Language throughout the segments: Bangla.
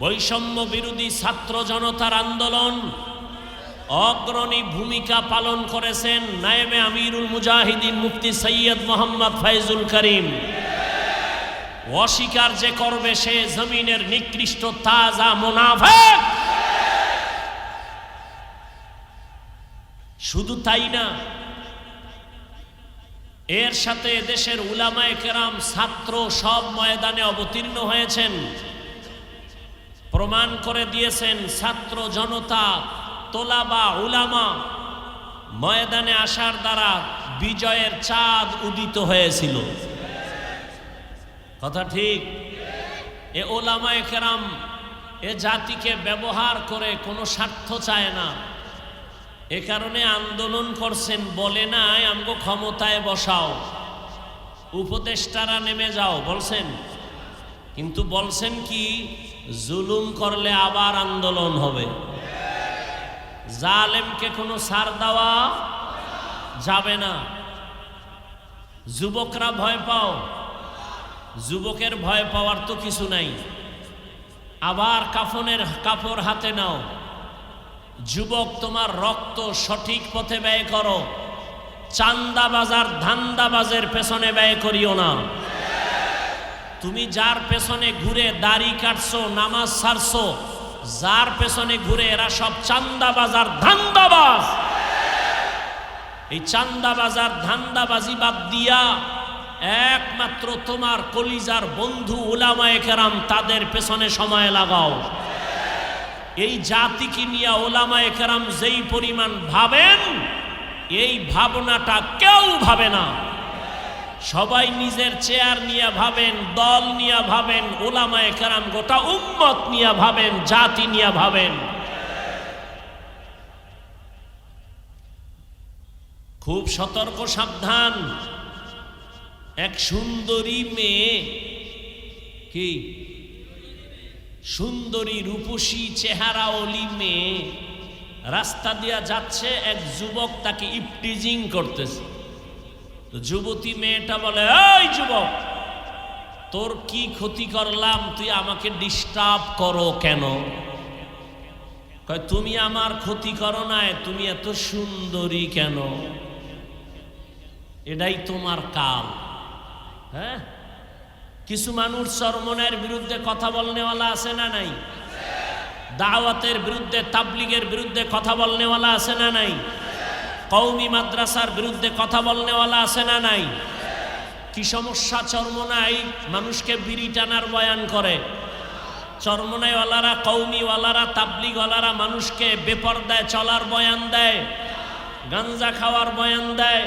বৈষম্য বিরোধী ছাত্র জনতার আন্দোলন। অগ্রণী ভূমিকা পালন করেছেন নায়েবে আমিরুল মুজাহিদিন মুফতি সৈয়দ মোহাম্মদ ফাইজুল করিম। অস্বীকার যে করবে সে জমিনের নিকৃষ্ট তাজা মুনাফেক শুধু তাই না, এর সাথে দেশের উলামায়ে কেরাম ছাত্র সব ময়দানে অবতীর্ণ হয়েছেন। প্রমাণ করে দিয়েছেন ছাত্র জনতা, তোলাবা উলামা। ময়দানে আসার দ্বারা বিজয়ের চাঁদ উদিত হয়েছিল। কথা ঠিক? এ ওলামায় কেরাম এ জাতিকে ব্যবহার করে কোনো স্বার্থ চায় না। এ কারণে আন্দোলন করছেন, বলে নাই, আমগো ক্ষমতায় বসাও। উপদেষ্টারা নেমে যাও, বলছেন কিন্তু বলছেন কি, জুলুম করলে আবার আন্দোলন হবে। জালেমকে কোনো সার দেওয়া যাবে না। যুবকরা ভয় পাও। যুবকের ভয় পাওয়ার তো কিছু নাই। আবার কাফনের কাপড় হাতে নাও। যুবক, তোমার রক্ত সঠিক পথে ব্যয় করো। চান্দা বাজার ধান্দা বাজের পেছনে ব্যয় করিও না। তুমি যার পেছনে ঘুরে দাড়ি কাটছো, নামাজ ছাড়ছো যার পেছনে ঘুরে এরা সব চান্দা বাজার ধান্দাবাজ। এই চান্দা বাজার ধান্দাবাজি বাদ দিয়া একমাত্র তোমার কলিজার বন্ধু ওলামায়ে কেরাম তাদের পেছনে সময় লাগাও। এই জাতিকে নিয়ে ওলামায়ে কেরাম যেই পরিমাণ ভাবেন, এই ভাবনাটা কেউ ভাবে না। সবাই নিজের চেয়ার নিয়ে ভাবেন, দল নিয়ে ভাবেন, ওলামায়ে কেরাম গোটা উম্মত নিয়ে ভাবেন, জাতি নিয়ে ভাবেন। খুব সতর্ক, সাবধান। এক সুন্দরী মেয়ে, কি? সুন্দরী রূপসী চেহারা অলি মেয়ে, রাস্তা দিয়া যাচ্ছে, এক যুবক তাকে ইপটিজিং করতেছে। যুবতী মেয়েটা বলে, এই যুবক, তোর কি ক্ষতি করলাম? তুই আমাকে ডিস্টার্ব করো কেন? তুমি আমার ক্ষতি করো নাই, তুমি এত সুন্দরী কেন? এটাই তোমার কাল। হ্যাঁ? কিছু মানুষ চরমনের বিরুদ্ধে কথা বলনেওয়ালা আছে না নাই? দাওয়াতের বিরুদ্ধে, তাবলিগের বিরুদ্ধে কথা বলনেওয়ালা আছে না নাই? কৌমি মাদ্রাসার বিরুদ্ধে কথা বলনেওয়ালা আছে না নাই? কি সমস্যা? চরমনাই মানুষকে বিড়ি টানার বয়ান করে। চরমনাইওয়ালারা কৌমিওয়ালারা তাবলিগওয়ালারা মানুষকে বেপরদায় চলার বয়ান দেয়, গাঞ্জা খাওয়ার বয়ান দেয়,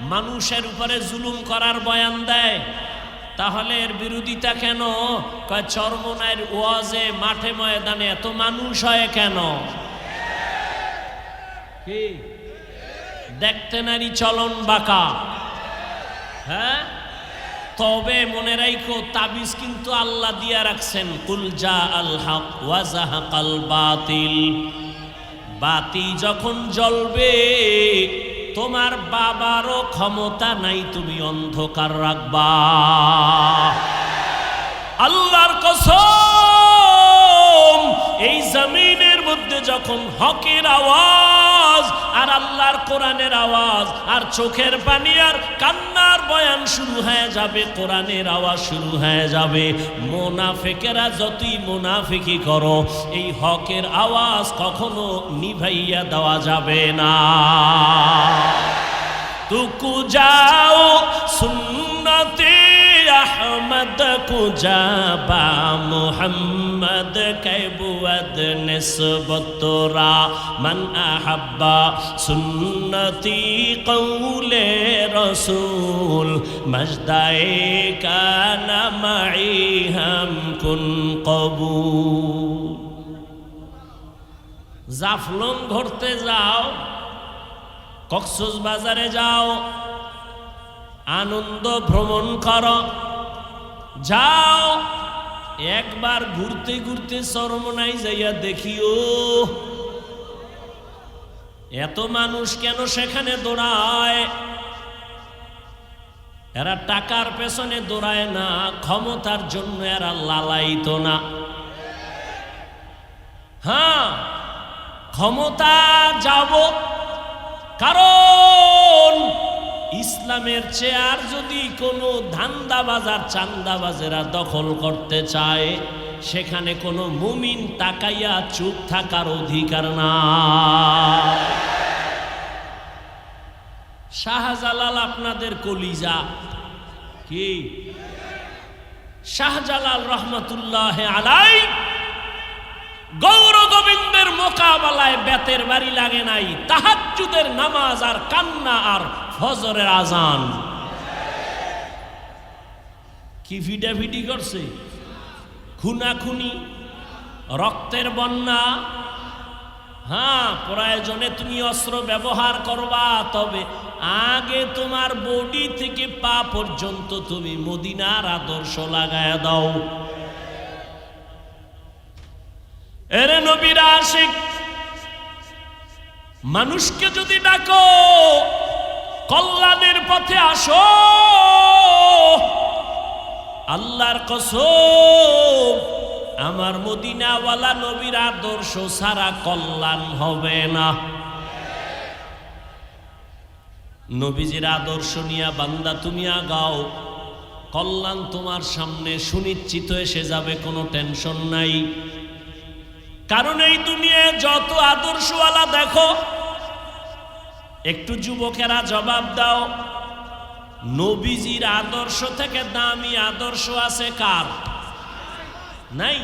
মানুষের উপরে জুলুম করার বয়ান দেয়। তাহলে এর বিরোধিতা কেন? কয় চরমনায়ের ওয়াজে মাঠে ময়দানে এত মানুষ হয় কেন? কি? দেখতে নারী চলন বাঁকা। হ্যাঁ? তবে মনে রাখো তাবিজ কিন্তু আল্লাহ দিয়া রাখছেন। কুল যা আল হক ওয়াজাহাকাল বাতিল। বাতি যখন জ্বলবে, তোমার বাবারও ক্ষমতা নাই তুমি অন্ধকার রাখবা। আল্লাহর কসম, এই জমিনের মধ্যে যখন হকের আওয়াজ আর আল্লাহর কোরআনের আওয়াজ, আর চোখের পানি, আর কান্নার বয়ান শুরু হয়ে যাবে, কোরআনের আওয়াজ শুরু হয়ে যাবে। মোনাফেকেরা যতই মোনাফেকি করো, এই হকের আওয়াজ কখনো নিভাইয়া দেওয়া যাবে না। তুকু যাও, সুন্নতে আহমদ কুজাবা মোহাম্মদ। محمد کی بود نسبت را من احبا سنتی قول رسول مجدائی کان معی ہم کن قبول জাফলং ঘুরতে যাও কক্সুস বাজারে যাও আনন্দ ভ্রমণ করো যাও একবার ঘুরতে ঘুরতে সরমনাই যাইয়া দেখিও, এত মানুষ কেন সেখানে দৌড়ায়? এরা টাকার পেছনে দৌড়ায় না, ক্ষমতার জন্য এরা লালাইত না। হ্যাঁ ক্ষমতা যাব কারণ ইসলামের চেয়ার যদি কোনো ধান্দাবাজার চান্দাবাজেরা দখল করতে চায়, সেখানে কোনো মুমিন তাকাইয়া চুপ থাকার অধিকার না। শাহজালাল আপনাদের কলিজা কি? শাহজালাল রহমতুল্লাহ আলাই। গৌর গোবিন্দের মোকাবেলায় বেতের বাড়ি লাগে নাই, তাহাজ্জুদের নামাজ আর কান্না আর ফজরের আজান। কি ভিডাভিডি করছে? খুনাখুনি, রক্তের বন্যা। হ্যাঁ প্রয়োজনে তুমি অস্ত্র ব্যবহার করবা, তবে আগে তোমার বডি থেকে পা পর্যন্ত তুমি মদিনার আদর্শ লাগায় দাও। এরে নবীর আশিক, মানুষকে যদি ডাকো কল্যাণের পথে আসো। আল্লাহর কসম, আমার মদিনাওয়ালা নবীর আদর্শ সারা কল্যাণ হবে না। নবীজির আদর্শ নিয়া বান্দা তুমি আগাও। কল্যাণ তোমার সামনে সুনিশ্চিত এসে যাবে, কোনো টেনশন নাই। কারণ এই দুনিয়ায় যত আদর্শওয়ালা দেখো একটু যুবকেরা জবাব দাও। নবীজির আদর্শ থেকে দামি আদর্শ আছে কার? নাই?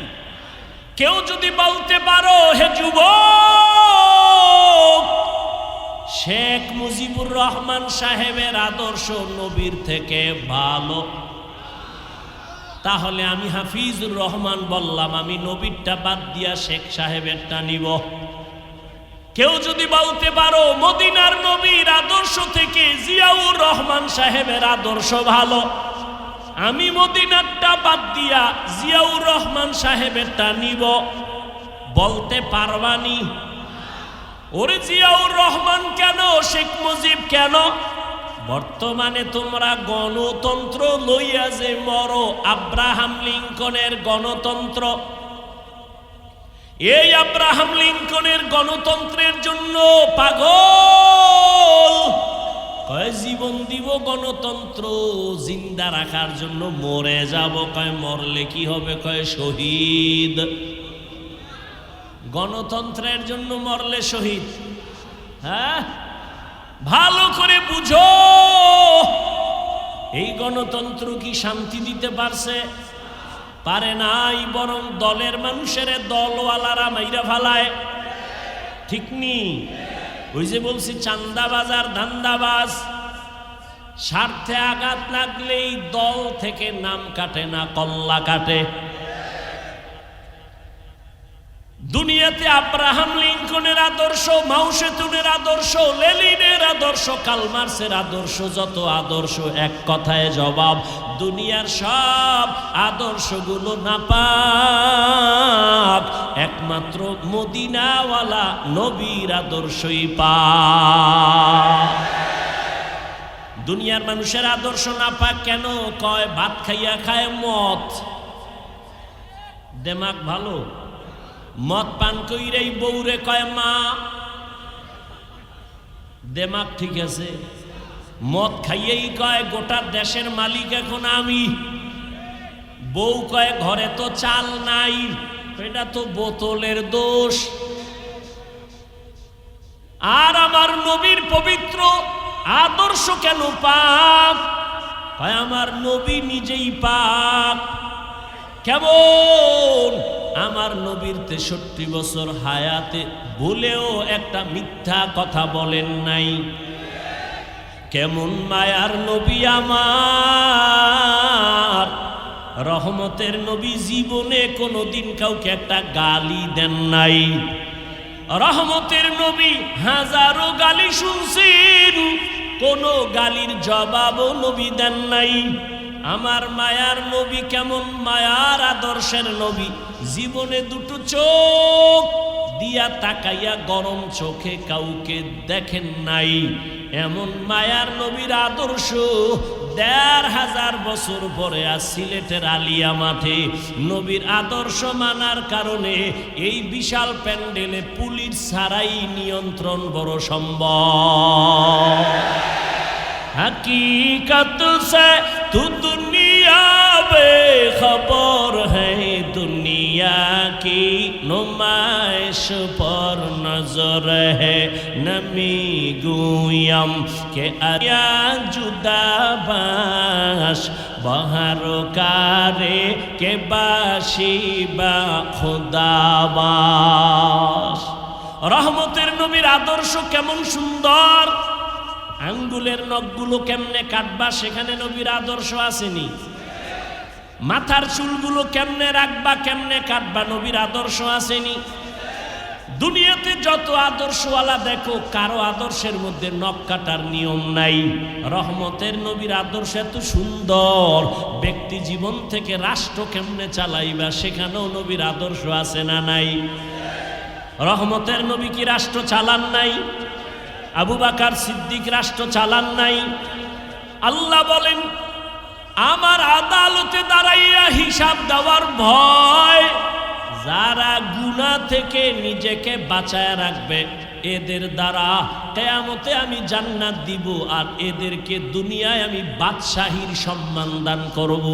কেউ যদি বলতে পারো, হে যুবক, শেখ মুজিবুর রহমান সাহেবের আদর্শ নবীর থেকে ভালো। তাহলে আমি হাফিজুর রহমান বললাম, আমি নবীরটা বাদ দিয়া শেখ সাহেবেরটা নিব। কেউ যদি বলতে পারো, মদিনার নবীর আদর্শ থেকে জিয়াউর রহমান সাহেবের আদর্শ ভালো। আমি মদিনারটা বাদ দিয়া জিয়াউর রহমান সাহেবেরটা নিব। বলতে পারবানি ওরে জিয়াউর রহমান কেন, শেখ মুজিব কেন? বর্তমানে তোমরা গণতন্ত্র লইয়া যে মরো, আব্রাহাম লিঙ্কনের গণতন্ত্র। এই আব্রাহাম লিঙ্কনের গণতন্ত্রের জন্য পাগল। কয়, জীবন দিব গণতন্ত্র, জিন্দা রাখার জন্য মরে যাব, কয়, মরলে কি হবে, কয়, শহীদ। গণতন্ত্রের জন্য মরলে শহীদ। হ্যাঁ? ভালো করে বুঝো। এই গণতন্ত্র কি শান্তি দিতে পারছে? পারে নাই, বরং দলের মানুষের দলওয়ালারা মাইরা ফালায়। ঠিক নি? ওই যে বলছি চান্দাবাজ আর ধান্দাবাজ। স্বার্থে আঘাত লাগলেই দল থেকে নাম কাটে না, কল্লা কাটে। দুনিয়াতে আব্রাহাম লিঙ্কনের আদর্শ মাউসেতুনের আদর্শ, লেলিনের আদর্শ, কালমার্সের আদর্শ, যত আদর্শ এক কথায় জবাব, দুনিয়ার সব আদর্শগুলো না পাক একমাত্র মদিনাওয়ালা নবীর আদর্শই পা দুনিয়ার মানুষের আদর্শ না পাক কেন? কয়, ভাত খাইয়া খায় মদ। দেমাগ ভালো? মদ পান কইরেই বউরে কয়, মা, দেমাগ ঠিক আছে। মদ খাইয়েই কয়, গোটা দেশের মালিক এখন আমি। বউ কয়, ঘরে তো চাল নাই, এটা তো বোতলের দোষ। আর আমার নবীর পবিত্র আদর্শ কেন পাপ? আমার নবী নিজেই পাপ। কেমন আমার নবীর তেষট্টি বছর হায়াতে বলেও একটা মিথ্যা কথা বলেন নাই। কেমন মায়ার নবী আমার। রহমতের নবী জীবনে কোনোদিন কাউকে একটা গালি দেন নাই। রহমতের নবী হাজারো গালি শুনছেন, কোনো গালির জবাবও নবী দেন নাই। আমার মায়ার নবী কেমন? মায়ার আদর্শের নবী। জীবনে দুটো চোখ দিয়া তাকাইয়া গরম চোখে কাউকে দেখেন নাই। এমন মায়ার নবীর আদর্শ দেড় হাজার বছর পরে আর সিলেটের আলিয়া মাঠে। নবীর আদর্শ মানার কারণে এই বিশাল প্যান্ডেলে পুলিশ ছাড়াই নিয়ন্ত্রণ বড় সম্ভব। হকিকত সে تو دنیا بے خبر ہے دنیا کی نمائش پر نظر ہے نمی گویم کہ اریا جدا باش বাহার কারে কে বাসিবা খোদাবাস রহমতের নবীর আদর্শ কেমন সুন্দর আঙ্গুলের নখগুলো কেমনে কাটবা সেখানে নবীর আদর্শ আসেনি। মাথার চুলগুলো কেমনে রাখবা, কেমনে কাটবা নবীর আদর্শ আসেনি। দুনিয়াতে যত আদর্শওয়ালা দেখো, কারও আদর্শের মধ্যে নখ কাটার নিয়ম নাই। রহমতের নবীর আদর্শ এত সুন্দর। ব্যক্তি জীবন থেকে রাষ্ট্র কেমনে চালাইবা, সেখানেও নবীর আদর্শ আছে না নাই? রহমতের নবী কি রাষ্ট্র চালান নাই? আবু বাকার সিদ্দিক রাষ্ট্র চালান নাই। আল্লাহ বলেন, আমার আদালতে দাঁড়াইয়া হিসাব দেওয়ার ভয় যারা গুণা থেকে নিজেকে বাঁচায় রাখবে, এদের দ্বারা কেয়ামতে আমি জান্নাত দিব আর এদেরকে দুনিয়ায় আমি বাদশাহীর সম্মান দান করব।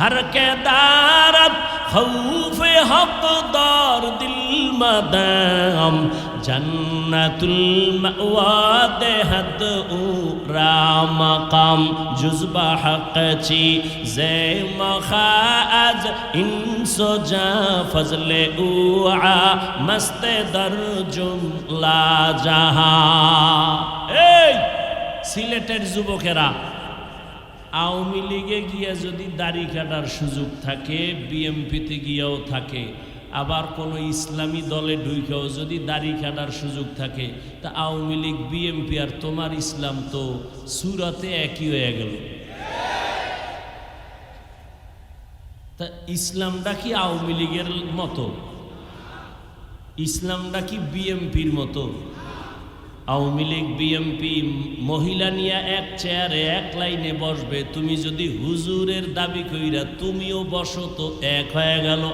হর কে দারাত, খৌফে হক দর দিল মাদাম জান্নাতুল মাওয়াদে হাত উরা মাকাম জুজবা হকচি জে মখাজ ইনসো জা ফজলে উআ মস্তে দর জাহা এই সিলেটের যুবকেরা, আওয়ামী লীগে গিয়ে যদি দাড়ি কাটার সুযোগ থাকে, বিএমপিতে গিয়েও থাকে আবার কোনো ইসলামী দলে ঢুকেও যদি দাড়ি কাটার সুযোগ থাকে, তা আওয়ামী লীগ বিএমপি আর তোমার ইসলাম তো সুরাতে একই হয়ে গেল। তা ইসলামটা কি আওয়ামী লীগের মতো? ইসলামটা কি বিএমপির মতো? আওয়ামী লীগ বিএমপি মহিলা নিয়ে এক চেয়ারে, এক লাইনে বসবে, তুমি যদি হুজুরের দাবি কইরা তুমিও বসো তো এক হয়ে গেল।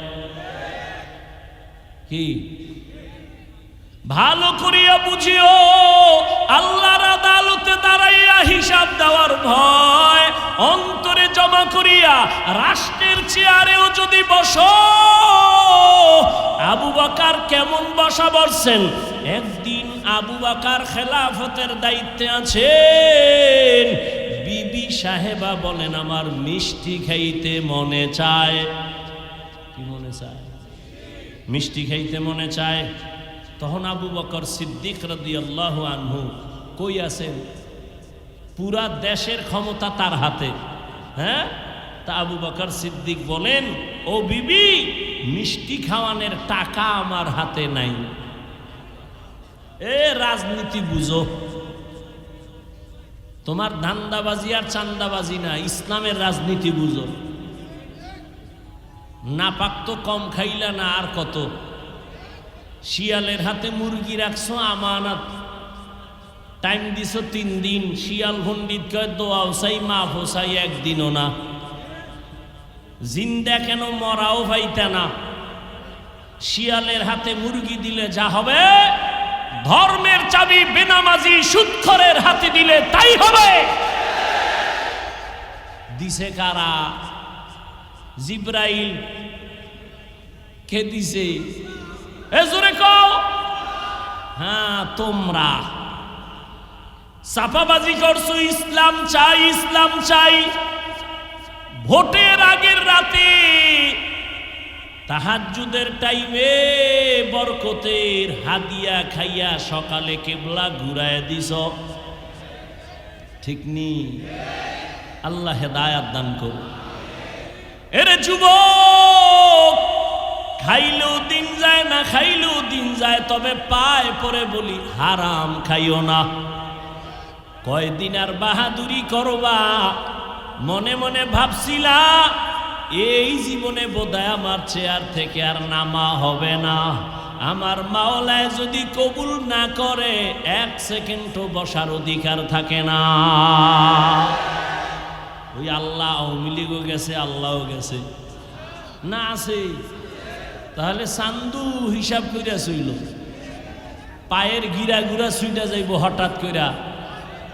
কি? ভালো করিয়া বুঝিও, আল্লাহর আদালতে দাঁড়াইয়া হিসাব দেওয়ার ভয়, অন্তরে জমা করিয়া রাষ্ট্রের চেয়ারেও যদি বসো, আবু বাকার কেমন বসা বসছেন? একদিন আবু বাকার খেলাফতের দায়িত্বে আছেন। বিবি সাহেবা বলেন, আমার মিষ্টি খাইতে মনে চায়। কি মনে চায়? মিষ্টি খাইতে মনে চায়। তখন আবু বকর সিদ্দিক রদি আল্লাহ আনহু কই আছেন? পুরা দেশের ক্ষমতা তার হাতে। হ্যাঁ? তা আবু বকর সিদ্দিক বলেন, ও বিবি, মিষ্টি খাওয়ানোর টাকা আমার হাতে নাই। এ রাজনীতি বুঝো। তোমার ধান্দাবাজি আর চান্দাবাজি না, ইসলামের রাজনীতি বুঝো। না পাক তো কম খাইলা না আর কত। শিয়ালের হাতে মুরগি রাখছো আমানত। টাইম দিছো তিন দিন, শিয়াল ভন্ডিত কয় দোয়াও চাই মাফ চাই একদিনও না। জিন্দা কেন মরাও পাইতা না। শিয়ালের হাতে মুরগি দিলে যা হবে, ধর্মের চাবি বেনামাজি সুৎখরের হাতে দিলে তাই হবে। দিছে কারা? জিব্রাইল কে দিছে এ জোরে কও। হ্যাঁ তোমরা। সাফাবাজি করছ, ইসলাম চাই ইসলাম চাই। ভোটের আগের রাতে তাহাজ্জুদের টাইমে বরকতের হাদিয়া খাইয়া সকালে কেবলা ঘুরায় দিস ঠিক নি? আল্লাহ হেদায়াত দান করুন এরে যুবক, খাইলেও দিন যায় না, খাইলেও দিন যায়, তবে পায় পরে বলি, হারাম খাইও না। কয়দিন আর বাহাদুরি করবা? মনে মনে ভাবছিলা, এই জীবনে বোধহয় আমার চেয়ার থেকে আর নামা হবে না। আমার মাওলায় যদি কবুল না করে, এক সেকেন্ডও বসার অধিকার থাকে না। ওই আল্লাহ আওয়ামী লীগও গেছে, আল্লাহও গেছে। না আছে। তাহলে চান্দু হিসাব কইরা শুইল। পায়ের গিরা গুড়া সুইটা যাইব হঠাৎ কইরা।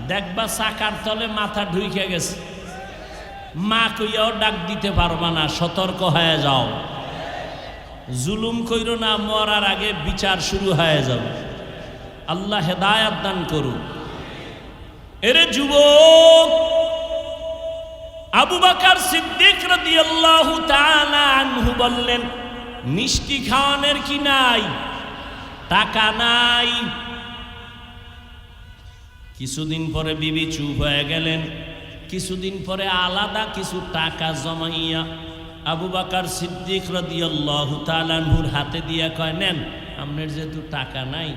দেখবা চাকার তলে মাথা ঢুইকে গেছে। মা কইয়াও ডাক দিতে পারবা না, সতর্ক হয়ে যাও। জুলুম কইরো না, মরার আগে বিচার শুরু হয়ে যাবে। আল্লাহ হেদায়াত দান করুন এরে যুবক! আবু বাকার সিদ্দিক বললেন, মিষ্টি খাওয়ানোর কি নাই? টাকা নাই। কিছুদিন পরে বিবি চুপ হয়ে গেলেন। কিছুদিন পরে আলাদা কিছু টাকা জমাইয়া আবু বাকার সিদ্দিক রাদিয়াল্লাহু হাতে দিয়া কয়, নেন, আপনার যেহেতু টাকা নাই,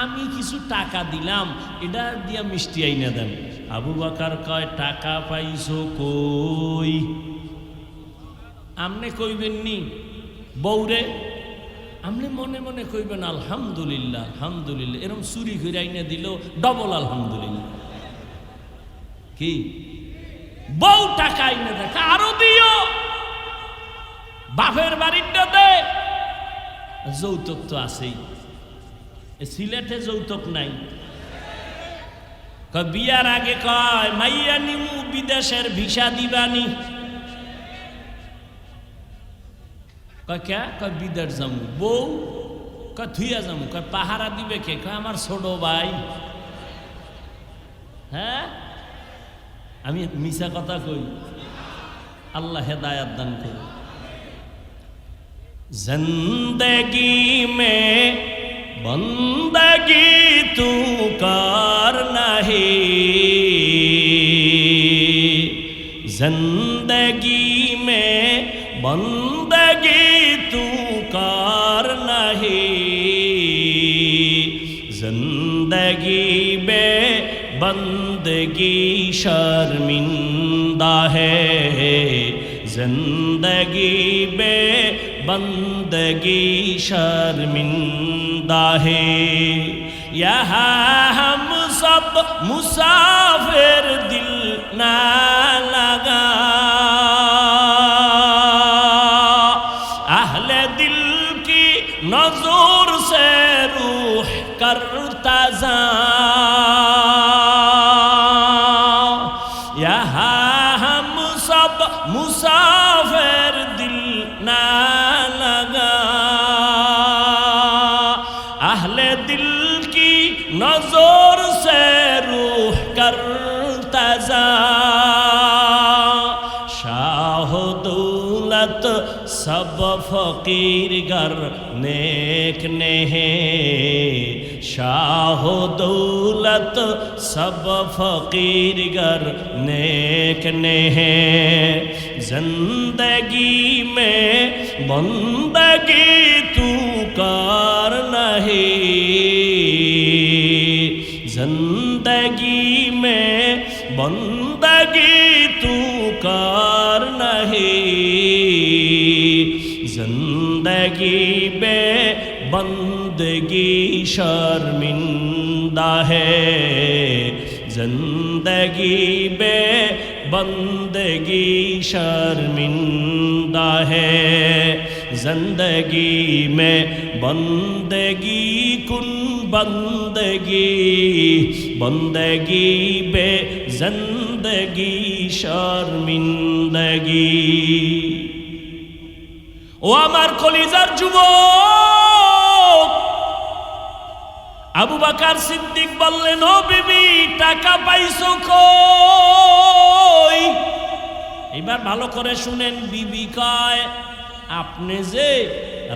আমি কিছু টাকা দিলাম, এটা দিয়া মিষ্টি আইনে দেন। আবু বাকার কয়, টাকা পাইছো কই? আমনে কইবেন নি বৌরে আপনি মনে মনে কইবেন, আলহামদুলিল্লাহ আলহামদুলিল্লাহ। এরকম চুরি করে আইনে দিল, ডবল আলহামদুলিল্লাহ। কি? বউ টাকা আইনে দেখা আরও দিও। বাপের বাড়িটা দে। যৌতুক তো আছেই। সিলেটে যৌতুক নাই। বিয়ার আগে কয়, মাইয়া নিমু বিদেশের ভিসা দিবানি? কয়, কে? কয়, বিদেশ যামু। বউ? ক থুইয়া যামু। কয়, পাহারা দিবে কে? কয়, আমার ছোট ভাই। হ্যাঁ? আমি মিশা কথা কই, আল্লাহ হেদায়াত দান করি জিন্দগি মে বন্দগি তু কা زندگی میں بندگی تو کار نہیں۔ زندگی میں بندگی شرمندہ ہے۔ زندگی میں بندگی شرمندہ ہے۔ یہاں ہم سب مسافر دل نہ اہل دل کی نظور سے روح کر تازہ فقیر گر نیک نہے شاہ و دولت سب فقیر گر نیک نے زندگی میں بندگی تو کار نہیں۔ شرمندہ ہے۔ زندگی بے بندگی شرمندہ ہے۔ زندگی میں بندگی کن بندگی بندگی بے زندگی شرمندگی۔ ও আমার কলিজার যুবক! আবু বাকার সিদ্দিক বললেন, ও বিবি, টাকা পাইছো কই? এবার ভালো করে শুনেন, বিবি কয়, আপনি যে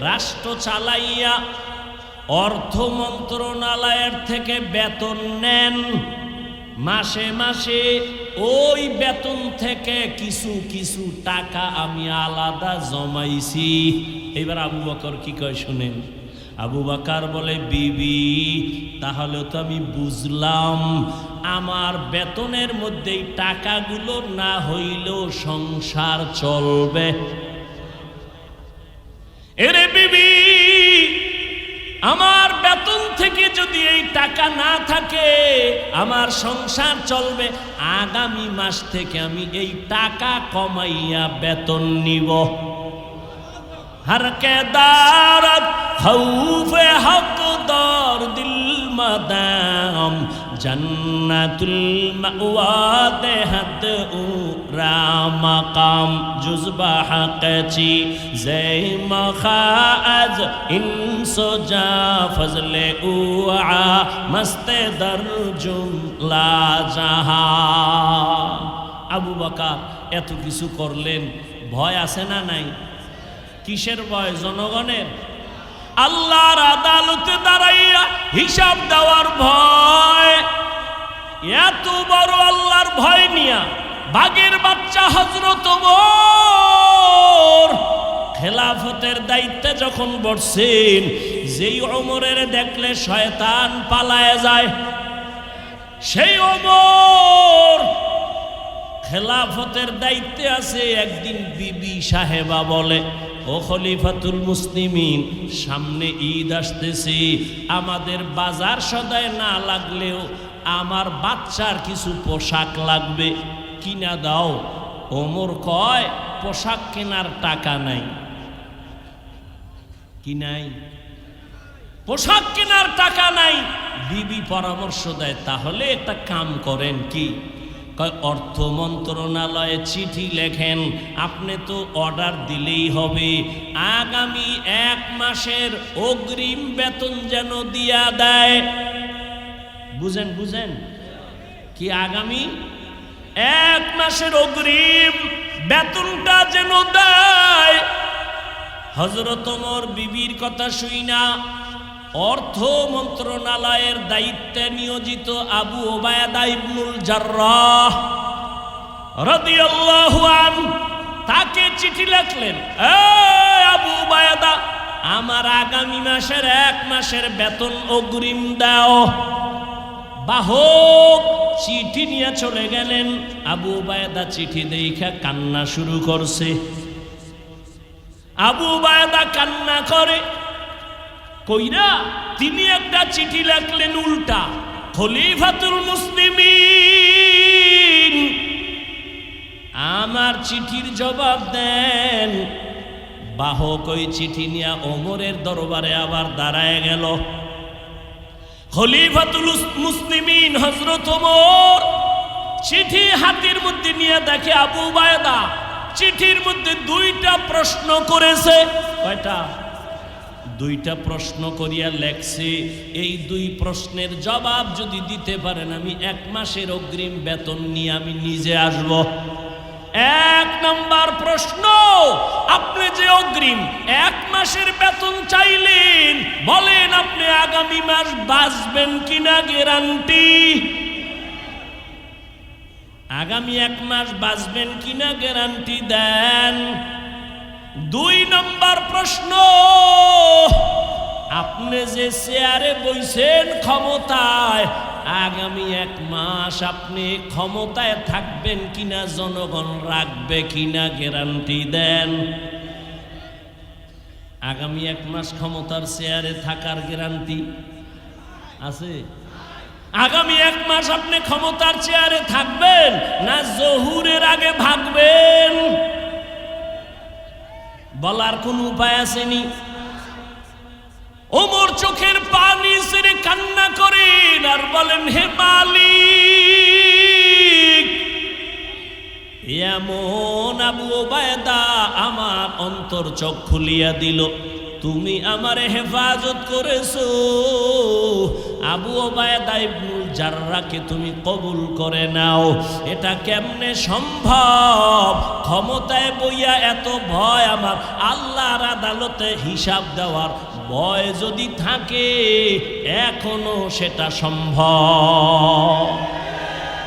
রাষ্ট্র চালাইয়া অর্থ মন্ত্রণালয়ের থেকে বেতন নেন, মাসে মাসে ওই বেতন থেকে কিছু কিছু টাকা আমি আলাদা জমাইছি। এবার আবু বকর কি কয় শুনেন? আবু বাকার বলে, বিবি, তাহলে তো আমি বুঝলাম, আমার বেতনের মধ্যেই টাকাগুলো না হইলেও সংসার চলবে। এরে বিবি, আমার বেতন থেকে যদি এই টাকা না থাকে, আমার সংসার চলবে। আগামী মাস থেকে আমি এই টাকা কমাইয়া বেতন নিব। হারকে কেদারত খৌফে হক দর দিল মাদাম জন্নাতুল মাওয়াতে হাত উরা মাকাম জুজবা হাকচি জয় মখাজ ইনসো জা ফজলে উআ মস্তে দর জুমলা জাহা আবু বকর এত কিছু করলেন, ভয় আছে না নাই? কিসের ভয়? জনগণের? আল্লাহর আদালতে দাঁড়াইয়া হিসাব দেওয়ার ভয়। এত বড় আল্লাহর ভয় নিয়া বাগের বাচ্চা হজরত খেলাফতের দায়িত্বে যখন বসছেন, যেই অমরের দেখলে শয়তান পালায় যায়। সেই ওমর খেলাফতের দায়িত্বে আছে, একদিন বিবি সাহেবা বলে, ও খলিফাতুল মুসলিমিন, সামনে ঈদ আসতেছে, আমাদের বাজার সদায় না লাগলেও আমার বাচ্চার কিছু পোশাক লাগবে, কিনা দাও। ওমর কয়, পোশাক কেনার টাকা নাই। কি নাই? পোশাক কেনার টাকা নাই। বিবি পরামর্শ দেয়, তাহলে একটা কাম করেন কি? অর্থ মন্ত্রণালয়ে চিঠি লেখেন, আপনি তো অর্ডার দিলেই হবে। আগামী এক মাসের অগ্রিম বেতন যেন দিয়া দেয়। বুঝেন বুঝেন? কি আগামী? এক মাসের অগ্রিম বেতনটা যেন দেয়। হজরত ওমর বিবির কথা শুই না। অর্থ মন্ত্রণালয়ের দায়িত্বে নিয়োজিত আবু ওবায়দা ইবনুল তাকে চিঠি লিখলেন আবু ওবায়দা, আমার আগামী মাসের এক মাসের বেতন অগ্রিম দাও। বাহক, চিঠি নিয়ে চলে গেলেন। আবু বায়দা চিঠি দেখা কান্না শুরু করছে। আবু বায়দা কান্না করে কইরা তিনি একটা চিঠি লেখলেন উল্টা, খলিফাতুল মুসলিমিন। আমার চিঠির জবাব দেন, বাহক ওই চিঠি নিয়ে ওমরের দরবারে আবার দাঁড়ায় গেল। খলিফাতুল মুসলিমিন হজরত ওমর চিঠি হাতির মধ্যে নিয়ে দেখে আবু বায়দা চিঠির মধ্যে দুইটা প্রশ্ন করেছে। কয়টা? দুইটা প্রশ্ন করিয়া লেখছে, এই দুই প্রশ্নের জবাব যদি দিতে পারেন, আমি এক মাসের অগ্রিম বেতন নিয়ে আমি নিজে আসব। এক নম্বর প্রশ্ন, আপনি যে অগ্রিম এক মাসের বেতন চাইলেন, বলেন আপনি আগামী মাস বাঁচবেন কিনা গ্যারান্টি? আগামী এক মাস বাঁচবেন কিনা গ্যারান্টি দেন। দুই নম্বর প্রশ্ন। আপনি যে চেয়ারে বইছেন ক্ষমতায়, আগামী এক মাস আপনি ক্ষমতায় থাকবেন কিনা, জনগণ রাখবে কিনা গ্যারান্টি দেন। আগামী এক মাস ক্ষমতার চেয়ারে থাকার গ্যারান্টি আছে? আগামী এক মাস আপনি ক্ষমতার চেয়ারে থাকবেন না, জহুরের আগে ভাগবেন। বলার কোন উপায় আসেনি। ওমর চোখের পানি সেরে কান্না করেন আর বলেন, হে মালিক, এমন আবু ওবায়দা আমার অন্তর চোখ খুলিয়া দিল। তুমি আমারে হেফাজত করেছ। আবু ওবায়দা জাররাকে তুমি কবুল করে নাও। এটা কেমনে সম্ভব? ক্ষমতায় বইয়া এত ভয় আমার। আল্লাহর আদালতে হিসাব দেওয়ার ভয় যদি থাকে, এখনও সেটা সম্ভব।